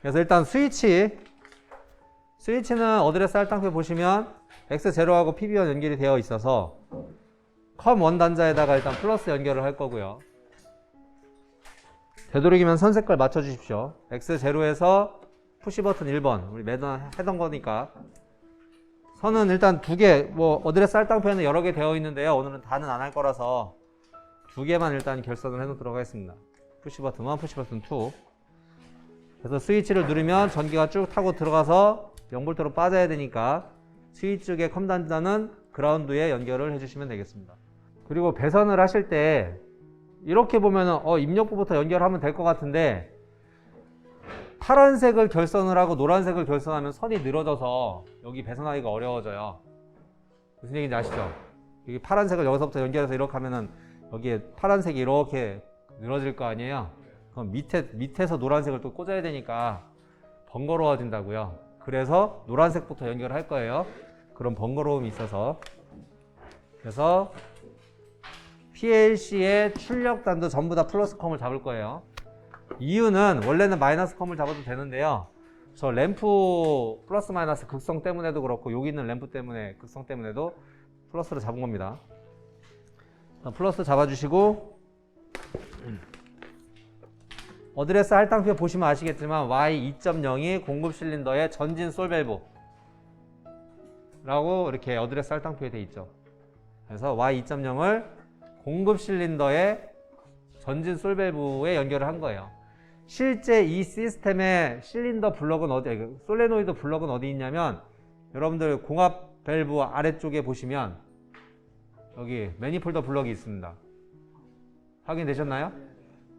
그래서 일단 스위치 스위치는 어드레스 할당표 보시면 X0하고 PB1 연결이 되어 있어서 컴1 단자에다가 일단 플러스 연결을 할 거고요. 되도록이면 선 색깔 맞춰 주십시오. X0에서 푸시 버튼 1번 우리 매번 하던 거니까 선은 일단 두 개, 뭐 어드레스 할당표에는 여러 개 되어 있는데요. 오늘은 다는 안 할 거라서 두 개만 일단 결선을 해놓도록 하겠습니다. 푸시 버튼 1, 푸시 버튼 2. 그래서 스위치를 누르면 전기가 쭉 타고 들어가서 0볼트로 빠져야 되니까 스위치 쪽의 컴 단자는 그라운드에 연결을 해주시면 되겠습니다. 그리고 배선을 하실 때 이렇게 보면은 어 입력부부터 연결하면 될 것 같은데 파란색을 결선을 하고 노란색을 결선하면 선이 늘어져서 여기 배선하기가 어려워져요. 무슨 얘기인지 아시죠? 여기 파란색을 여기서부터 연결해서 이렇게 하면은 여기에 파란색이 이렇게 늘어질 거 아니에요? 그럼 밑에 밑에서 노란색을 또 꽂아야 되니까 번거로워진다고요. 그래서 노란색부터 연결할 거예요. 그런 번거로움이 있어서 그래서 PLC의 출력단도 전부 다 플러스 컴을 잡을 거예요. 이유는 원래는 마이너스 컴을 잡아도 되는데요. 저 램프 플러스 마이너스 극성 때문에도 그렇고 여기 있는 램프 때문에 극성 때문에도 플러스로 잡은 겁니다. 자, 플러스 잡아주시고 어드레스 할당표 보시면 아시겠지만 Y2.0이 공급 실린더의 전진 솔밸브 라고 이렇게 어드레스 할당표에 돼 있죠. 그래서 Y2.0을 공급 실린더의 전진 솔밸브에 연결을 한 거예요. 실제 이 시스템의 실린더 블럭은 어디, 그 솔레노이드 블럭은 어디 있냐면 여러분들 공합 밸브 아래쪽에 보시면 여기 매니폴더 블럭이 있습니다. 확인되셨나요?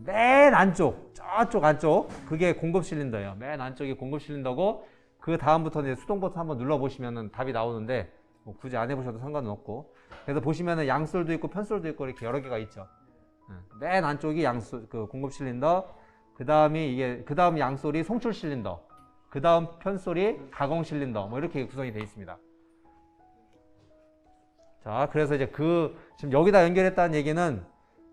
맨 안쪽, 저쪽 안쪽, 그게 공급 실린더예요. 맨 안쪽이 공급 실린더고 그 다음부터는 수동 버튼 한번 눌러 보시면 답이 나오는데 뭐 굳이 안 해보셔도 상관은 없고 그래서 보시면은 양솔도 있고 편솔도 있고 이렇게 여러 개가 있죠. 예, 맨 안쪽이 양솔 그 공급 실린더, 그 다음이 이게 그 다음 양솔이 송출 실린더, 그 다음 편솔이 가공 실린더 뭐 이렇게 구성이 되어 있습니다. 자, 그래서 이제 그 지금 여기다 연결했다는 얘기는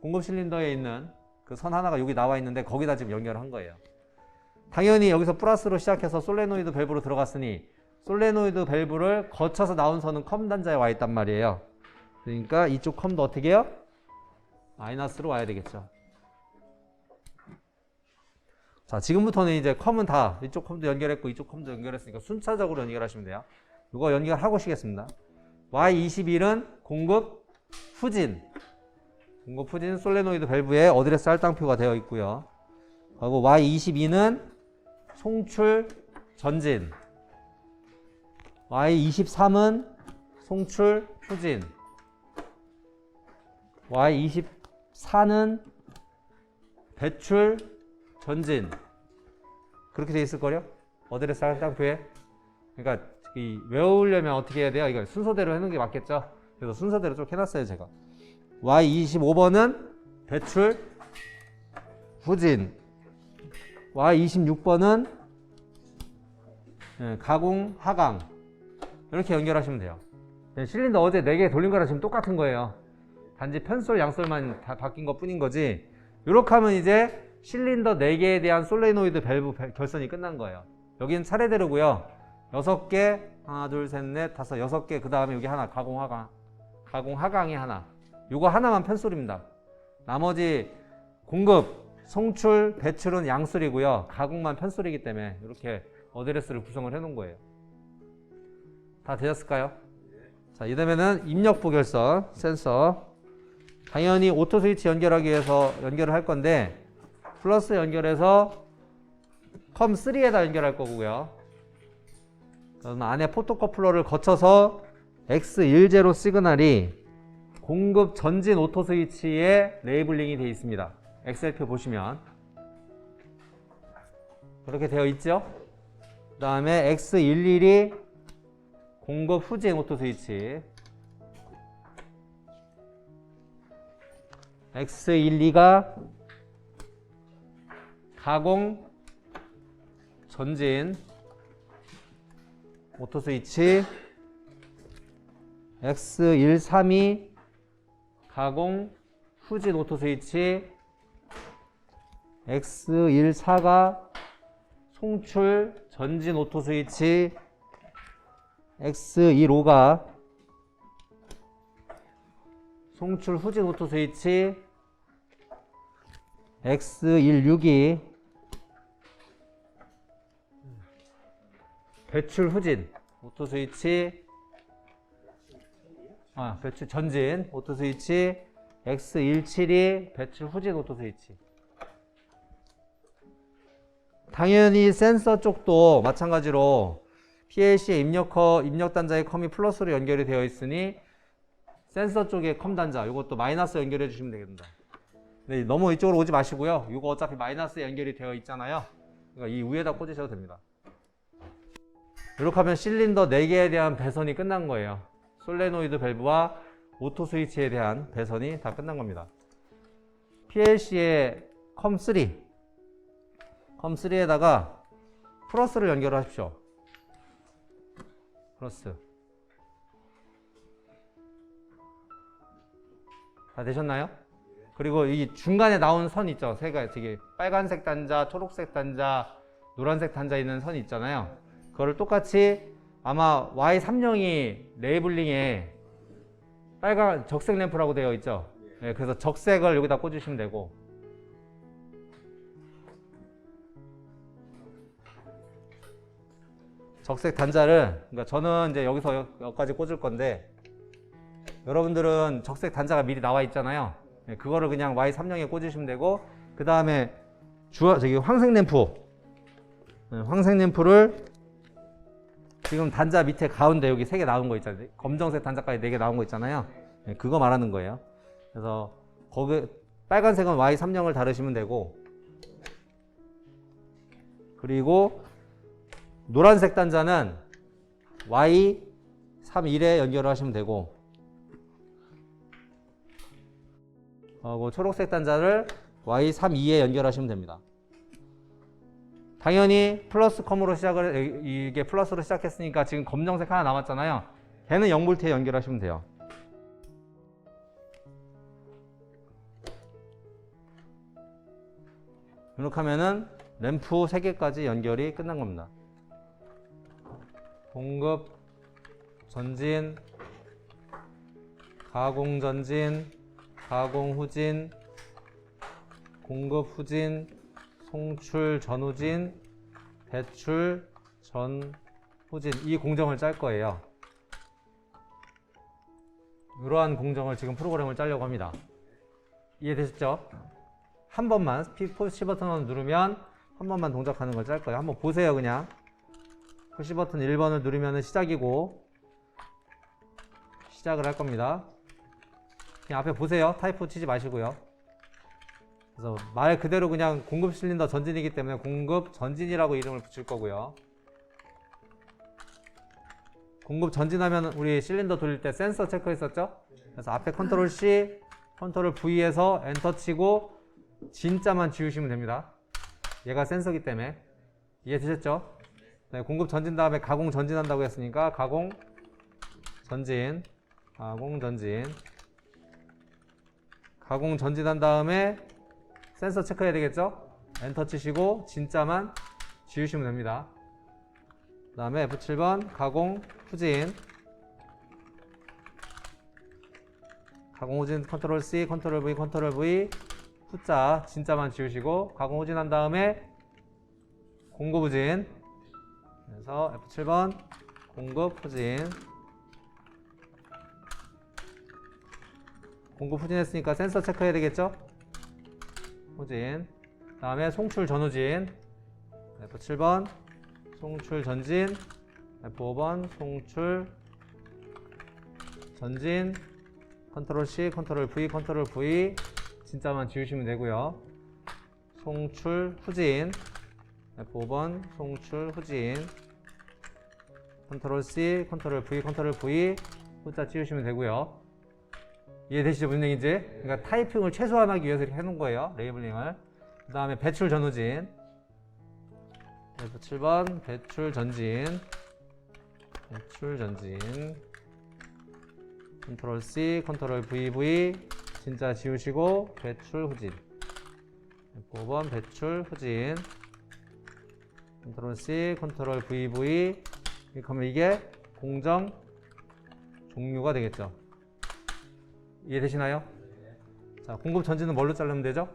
공급 실린더에 있는 그 선 하나가 여기 나와 있는데 거기다 지금 연결한 거예요. 당연히 여기서 플러스로 시작해서 솔레노이드 밸브로 들어갔으니 솔레노이드 밸브를 거쳐서 나온 선은 컴 단자에 와 있단 말이에요. 그러니까 이쪽 컴도 어떻게 해요? 마이너스로 와야 되겠죠. 자, 지금부터는 이제 컴은 다 이쪽 컴도 연결했고 이쪽 컴도 연결했으니까 순차적으로 연결하시면 돼요. 이거 연결하고 시겠습니다. Y21은 공급 후진. 공급 후진 솔레노이드 밸브에 어드레스 할당표가 되어 있고요. 그리고 Y22는 송출 전진. Y23은 송출 후진. Y24는 배출 전진. 그렇게 돼 있을 거요? 어드레스 할당표에. 그러니까 이 외우려면 어떻게 해야 돼요? 이거 순서대로 해놓은 게 맞겠죠? 그래서 순서대로 쭉 해놨어요, 제가. Y25번은 배출 후진. Y26번은 예, 가공 하강. 이렇게 연결하시면 돼요. 예, 실린더 어제 4개 돌린 거랑 지금 똑같은 거예요. 단지 편솔, 양솔만 다 바뀐 것 뿐인 거지. 이렇게 하면 이제 실린더 4개에 대한 솔레노이드 밸브 배- 결선이 끝난 거예요. 여기는 차례대로고요. 6개, 하나, 둘, 셋, 넷, 다섯, 여섯 개, 그 다음에 여기 하나, 가공 하강. 가공 하강이 하나. 요거 하나만 편솔입니다. 나머지 공급, 송출, 배출은 양솔이고요. 가공만 편솔이기 때문에 이렇게 어드레스를 구성을 해 놓은 거예요. 다 되셨을까요? 자, 이다음에는 입력 부 결선 센서. 당연히 오토 스위치 연결하기 위해서 연결을 할 건데 플러스 연결해서 컴3에다 연결할 거고요. 안에 포토커플러를 거쳐서 X10 시그널이 공급 전진 오토 스위치에 레이블링이 되어 있습니다. 엑셀표 보시면 그렇게 되어 있죠. 그 다음에 X11이 공급 후진 오토 스위치 X12가 가공 전진 오토 스위치 X13이 가공 후진 오토 스위치 X14가 송출 전진 오토 스위치 X15가 송출 후진 오토 스위치 X16이 배출 후진 오토 스위치 아 배출 전진 오토 스위치 X17이 배출 후진 오토 스위치 당연히 센서 쪽도 마찬가지로 PLC의 입력커 입력 단자의 컴이 플러스로 연결이 되어 있으니 센서 쪽의 컴 단자 이것도 마이너스 연결해 주시면 되겠습니다. 네, 너무 이쪽으로 오지 마시고요. 이거 어차피 마이너스 연결이 되어 있잖아요. 그러니까 이 위에다 꽂으셔도 됩니다. 이렇게 하면 실린더 4개에 대한 배선이 끝난 거예요. 솔레노이드 밸브와 오토 스위치에 대한 배선이 다 끝난 겁니다. PLC의 컴3 컴3에다가 플러스를 연결하십시오. 플러스. 다 되셨나요? 그리고 이 중간에 나온 선 있죠. 세 가지. 되게 빨간색 단자, 초록색 단자, 노란색 단자 있는 선이 있잖아요. 그거를 똑같이 아마 Y30이 레이블링에 빨간 적색 램프라고 되어 있죠. 네, 그래서 적색을 여기다 꽂으시면 되고 적색 단자를 그러니까 저는 이제 여기서 여- 여기까지 꽂을 건데 여러분들은 적색 단자가 미리 나와 있잖아요. 네, 그거를 그냥 Y30에 꽂으시면 되고 그 다음에 주 저기 황색 램프 네, 황색 램프를 지금 단자 밑에 가운데 여기 세 개 나온 거 있잖아요. 검정색 단자까지 네 개 나온 거 있잖아요. 네, 그거 말하는 거예요. 그래서 거기 빨간색은 Y30을 다르시면 되고 그리고 노란색 단자는 Y31에 연결을 하시면 되고 어, 그 초록색 단자를 Y32에 연결하시면 됩니다. 당연히 플러스 컴으로 시작을 이- 이게 플러스로 시작했으니까 지금 검정색 하나 남았잖아요. 걔는 0볼트에 연결하시면 돼요. 이렇게 하면은 램프 3개까지 연결이 끝난 겁니다. 공급, 전진, 가공 전진, 가공 후진, 공급 후진, 송출 전후진, 배출 전후진 이 공정을 짤 거예요. 이러한 공정을 지금 프로그램을 짜려고 합니다. 이해되셨죠? 한 번만 푸시 버튼을 누르면 한 번만 동작하는 걸 짤 거예요. 한번 보세요, 그냥. 푸시 버튼 1번을 누르면 시작이고 시작을 할 겁니다. 그냥 앞에 보세요. 타이프 치지 마시고요. 그래서 말 그대로 그냥 공급 실린더 전진이기 때문에 공급 전진이라고 이름을 붙일 거고요. 공급 전진하면 우리 실린더 돌릴 때 센서 체크했었죠? 그래서 앞에 컨트롤 C, 컨트롤 V에서 엔터 치고 진짜만 지우시면 됩니다. 얘가 센서기 때문에 이해되셨죠? 네, 공급 전진 다음에 가공 전진한다고 했으니까 가공 전진, 가공 전진, 가공 전진한 다음에 센서 체크해야 되겠죠? 엔터 치시고 진짜만 지우시면 됩니다. 그 다음에 F7번 가공 후진 가공 후진 컨트롤 C 컨트롤 V 컨트롤 V 후자 진짜만 지우시고 가공 후진 한 다음에 공급 후진 그래서 F7번 공급 후진 공급 후진했으니까 센서 체크해야 되겠죠? 후진. 다음에 송출 전후진. F7번. 송출 전진. F5번. 송출 전진. 컨트롤 C 컨트롤 V 컨트롤 V. 진짜만 지우시면 되고요. 송출 후진. F5번. 송출 후진. 컨트롤 C 컨트롤 V 컨트롤 V. 후자 지우시면 되고요 이해되시죠 무슨 얘기인지? 그러니까 타이핑을 최소화하기 위해서 이렇게 해놓은 거예요 레이블링을. 그 다음에 배출 전후진. F7번 배출 전진. 배출 전진. 컨트롤 C 컨트롤 VV 진짜 지우시고 배출 후진. F5번 배출 후진. 컨트롤 C, 컨트롤 VV 이렇게 하면 이게 공정 종료가 되겠죠. 이해되시나요? 자, 공급 전진은 뭘로 자르면 되죠?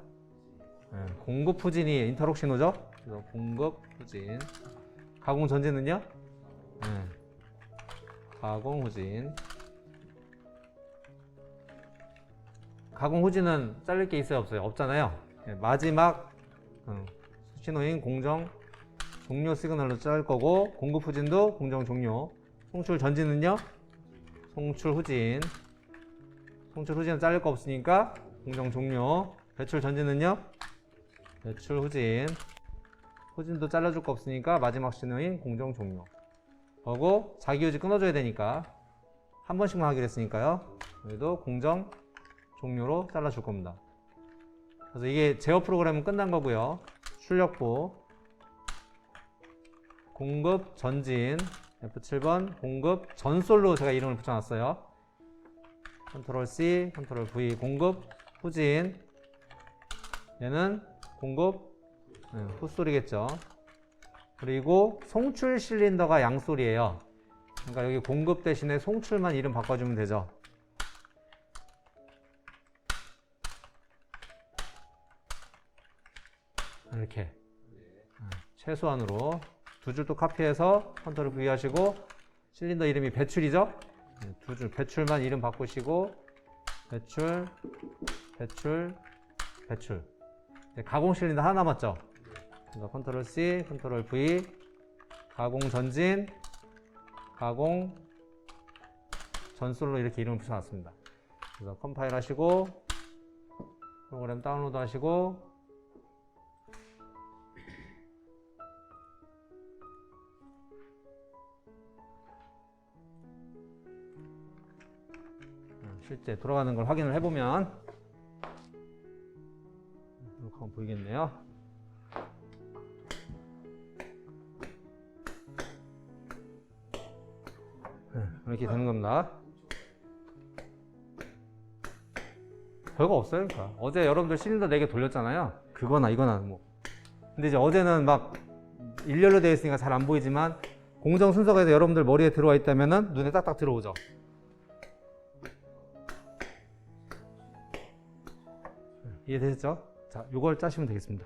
네, 공급 후진이 인터록 신호죠? 그래서 공급 후진. 가공 전진은요? 네, 가공 후진. 가공 후진은 자를 게 있어요, 없어요? 없잖아요. 네, 마지막 어, 신호인 공정 종료 시그널로 자를 거고 공급 후진도 공정 종료. 송출 전진은요? 송출 후진. 송출 후진은 자를 거 없으니까 공정 종료. 배출 전진은요? 배출 후진. 후진도 잘라줄 거 없으니까 마지막 신호인 공정 종료. 하고 자기 유지 끊어줘야 되니까 한 번씩만 하기로 했으니까요. 여기도 공정 종료로 잘라줄 겁니다. 그래서 이게 제어 프로그램은 끝난 거고요. 출력부 공급 전진 F7번 공급 전솔로 제가 이름을 붙여놨어요. 컨트롤 C, 컨트롤 V 공급 후진 얘는 공급 네, 후솔이겠죠. 그리고 송출 실린더가 양솔이에요. 그러니까 여기 공급 대신에 송출만 이름 바꿔주면 되죠. 이렇게 아, 최소한으로 두 줄 또 카피해서 컨트롤 V 하시고 실린더 이름이 배출이죠? 네, 두줄 배출만 이름 바꾸시고 배출, 배출, 배출. 네, 가공 실린더 하나 남았죠? 그래서 컨트롤 C, 컨트롤 V, 가공 전진, 가공 전솔로 이렇게 이름을 붙여놨습니다. 그래서 컴파일 하시고 프로그램 다운로드 하시고 실제 돌아가는 걸 확인을 해보면 이렇게 하면 보이겠네요. 네, 이렇게 되는 겁니다. 별거 없어요. 그러니까. 어제 여러분들 실린더 4개 돌렸잖아요. 그거나 이거나 뭐. 근데 이제 어제는 막 일렬로 되어 있으니까 잘 안 보이지만 공정 순서가 여러분들 머리에 들어와 있다면은 눈에 딱딱 들어오죠. 이해되셨죠? 자, 요걸 짜시면 되겠습니다.